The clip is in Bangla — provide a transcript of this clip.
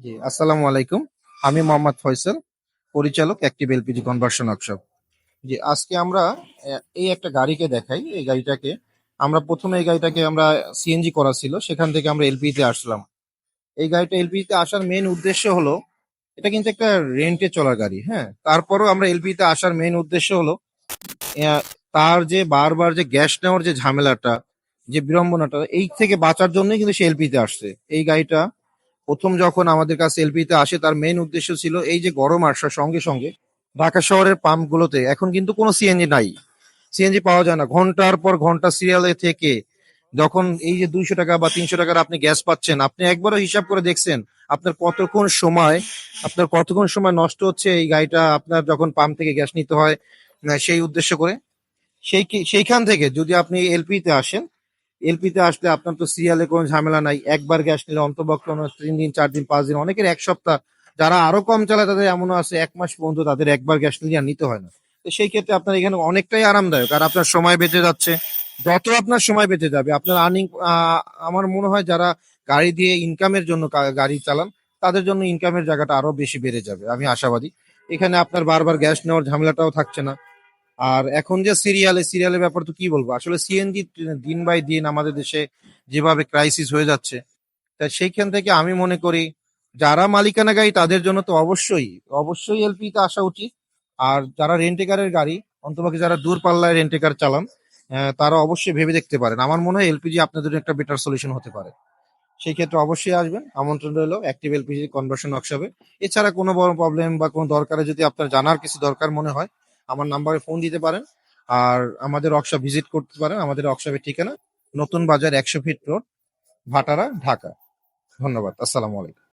জি, আসসালামু আলাইকুম। আমি মোহাম্মদ ফয়সাল, পরিচালক অ্যাক্টিভ এলপিজি কনভার্সন ওয়ার্কশপ। জি, আজকে আমরা এই একটা গাড়িকে দেখাই, এই গাড়িটাকে। আমরা প্রথমে এই গাড়িটাকে আমরা সিএনজি করা ছিল, সেখান থেকে আমরা এলপিজি তে আসলাম। এই গাড়িটা এলপিজি তে আসার মেন উদ্দেশ্য হলো, এটা কিন্তু একটা রেন্টে চলার গাড়ি হ্যাঁ? তারপরও আমরা এলপিজি তে আসার মেন উদ্দেশ্য হলো তার যে বারবার যে গ্যাস নেওয়ার যে ঝামেলাটা, যে বিড়ম্বনাটা, এই থেকে বাঁচার জন্যই কিন্তু সে এলপিতে আসছে। এই গাড়িটা প্রথম যখন আমাদের কাছে এলপিতে আসে, তার মেইন উদ্দেশ্য ছিল এই যে গরম আসার সঙ্গে সঙ্গে ঢাকা শহরের পাম্প গুলোতে এখন কিন্তু কোনো সিএনজি নাই। সিএনজি পাওয়া যায় না। ঘণ্টার পর ঘণ্টা সিরিয়ালে থেকে যখন এই যে দুইশো টাকা বা তিনশো টাকার আপনি গ্যাস পাচ্ছেন, আপনি একবারও হিসাব করে দেখছেন আপনার কতক্ষণ সময়, আপনার কতক্ষণ সময় নষ্ট হচ্ছে এই গাড়িটা, আপনার যখন পাম্প থেকে গ্যাস নিতে হয় সেই উদ্দেশ্য করে। সেই সেইখান থেকে যদি আপনি এলপিতে আসেন এলপিতে আসলে আপনার তো সিরিয়ালে কোনো ঝামেলা নাই। একবার গ্যাস নিলে অন্তপক্ষে অন্তত তিন দিন, চার দিন, পাঁচ দিন, অনেকের এক সপ্তাহ। যারা আরও কম চালায়, তাদের এমনও আছে, এক মাস পর্যন্ত তাদের একবার গ্যাস আর নিতে হয় না। তো সেই ক্ষেত্রে আপনার এখানে অনেকটাই আরামদায়ক। আর আপনার সময় বেঁচে যাচ্ছে। যত আপনার সময় বেঁচে যাবে, আপনার আর্নিং আমার মনে হয় যারা গাড়ি দিয়ে ইনকামের জন্য গাড়ি চালান, তাদের জন্য ইনকামের জায়গাটা আরও বেশি বেড়ে যাবে। আমি আশাবাদী। এখানে আপনার বারবার গ্যাস নেওয়ার ঝামেলাটাও থাকছে না। আর এখন যে সিরিয়ালে, সিরিয়ালের ব্যাপার তো কি বলব? আসলে সিএনজি দিন বাই দিন আমাদের দেশে যেভাবে ক্রাইসিস হয়ে যাচ্ছে, তা সেইখান থেকে আমি মনে করি যারা মালিকানা গাড়ি তাদের জন্য তো অবশ্যই অবশ্যই এলপি তে আসা উচিত। আর যারা রেন্টেকারের গাড়ি অন্তপক্ষে যারা দূর পাল্লায় রেন্টেকার চালান তারা অবশ্যই ভেবে দেখতে পারেন। আমার মনে হয় এলপিজি আপনাদের জন্য একটা বেটার সলিউশন হতে পারে। সেই ক্ষেত্রে অবশ্যই আসবেন। আমন্ত্রণ রইল অ্যাক্টিভ এলপিজি কনভার্সন ওয়ার্কশপে এছাড়া কোনো বড় প্রবলেম বা কোনো দরকারে যদি আপনার জানার কিছু দরকার মনে হয় আমার নাম্বারে ফোন দিতে পারেন। আর আমাদের ওয়ার্কশপ ভিজিট করতে পারেন। আমাদের ওয়ার্কশপের ঠিকানা নতুন বাজার একশো ফিট রোড ভাটারা, ঢাকা। ধন্যবাদ। আসসালামু আলাইকুম।